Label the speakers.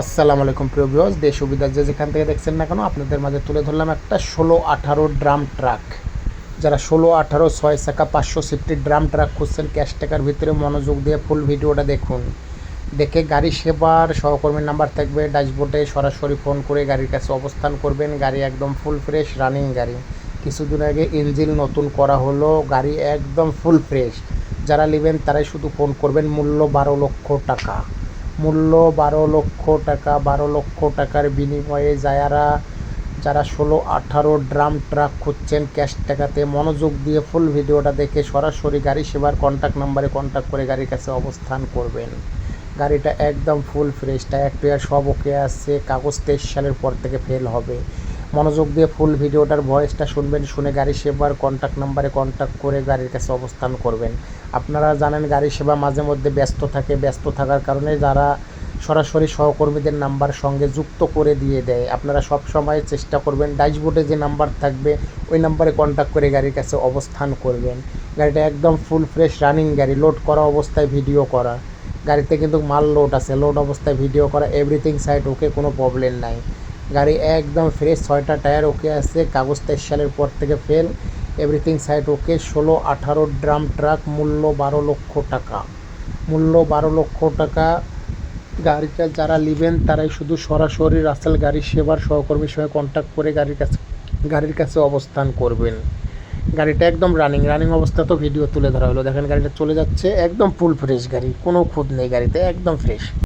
Speaker 1: আসসালামু আলাইকুম প্রিয় ভিউয়ার্স, দেশ সুবিধা যে যেখান থেকে দেখছেন না কেন, আপনাদের মাঝে তুলে ধরলাম একটা ষোলো আঠারো ড্রাম ট্রাক। যারা ষোলো আঠারো ছয় চাকা পাঁচশো সিফটি ড্রাম ট্রাক খুঁজছেন, ক্যাশ টাকার ভিতরে মনোযোগ দিয়ে ফুল ভিডিওটা দেখুন। দেখে গাড়ি সেবার সহকর্মীর নাম্বার থাকবে, ড্যাশবোর্ডে সরাসরি ফোন করে গাড়ির কাছে অবস্থান করবেন, গাড়ি একদম ফুল ফ্রেশ, রানিং গাড়ি। কিছুদিন আগে ইঞ্জিন নতুন করা হলো, গাড়ি একদম ফুল ফ্রেশ। যারা নেবেন তারাই শুধু ফোন করবেন, মূল্য বারো লক্ষ টাকা। মূল্য বারো লক্ষ টাকা। বারো লক্ষ টাকার বিনিময়ে যারা যারা ষোলো, আঠারো ড্রাম ট্রাক খুঁজছেন ক্যাশ টাকাতে, মনোযোগ দিয়ে ফুল ভিডিওটা দেখে সরাসরি গাড়ি সেবার কন্ট্যাক্ট নাম্বারে কন্ট্যাক্ট করে গাড়ির কাছে অবস্থান করবেন। গাড়িটা একদম ফুল ফ্রেশ টায়ার টুয়ার সব ওকে আছে, কাগজ তেইশ সালের পর থেকে ফেল হবে। মনোযোগ দিয়ে ফুল ভিডিওটার ভয়েসটা শুনবেন, শুনে গাড়ি সেবার কন্ট্যাক্ট নাম্বারে কন্ট্যাক্ট করে গাড়ির কাছে অবস্থান করবেন। আপনারা জানেন গাড়ি সেবা মাঝে মধ্যে ব্যস্ত থাকে, ব্যস্ত থাকার কারণে যারা সরাসরি সহকর্মীদের নাম্বার সঙ্গে যুক্ত করে দিয়ে দেয়, আপনারা সব সময় চেষ্টা করবেন ড্যাশবোর্ডে যে নাম্বার থাকবে, ওই নাম্বারে কন্ট্যাক্ট করে গাড়ির কাছে অবস্থান করবেন। গাড়িটা একদম ফুল ফ্রেশ রানিং গাড়ি লোড করা অবস্থায় ভিডিও করা। গাড়িতে কিন্তু মাল লোড আছে লোড অবস্থায় ভিডিও করা এভরিথিং সাইড ওকে কোনো প্রবলেম নাই। গাড়ি একদম ফ্রেশ ছয়টা টায়ার ওকে আছে, কাগজ তেইশ সালের পর থেকে ফেল এভরিথিং সাইড ওকে ষোলো, আঠারো ড্রাম ট্রাক মূল্য বারো লক্ষ টাকা। মূল্য বারো লক্ষ টাকা, গাড়িটা যারা নেবেন তারাই শুধু সরাসরি রাসেল গাড়ি সেবার সহকর্মীর সঙ্গে কন্ট্যাক্ট করে গাড়ির কাছে গাড়ির কাছে অবস্থান করবেন। গাড়িটা একদম রানিং রানিং অবস্থা তো ভিডিও তুলে ধরা হলো। দেখেন গাড়িটা চলে যাচ্ছে, একদম ফুল ফ্রেশ গাড়ি, কোনো খুঁত নেই গাড়িতে, একদম ফ্রেশ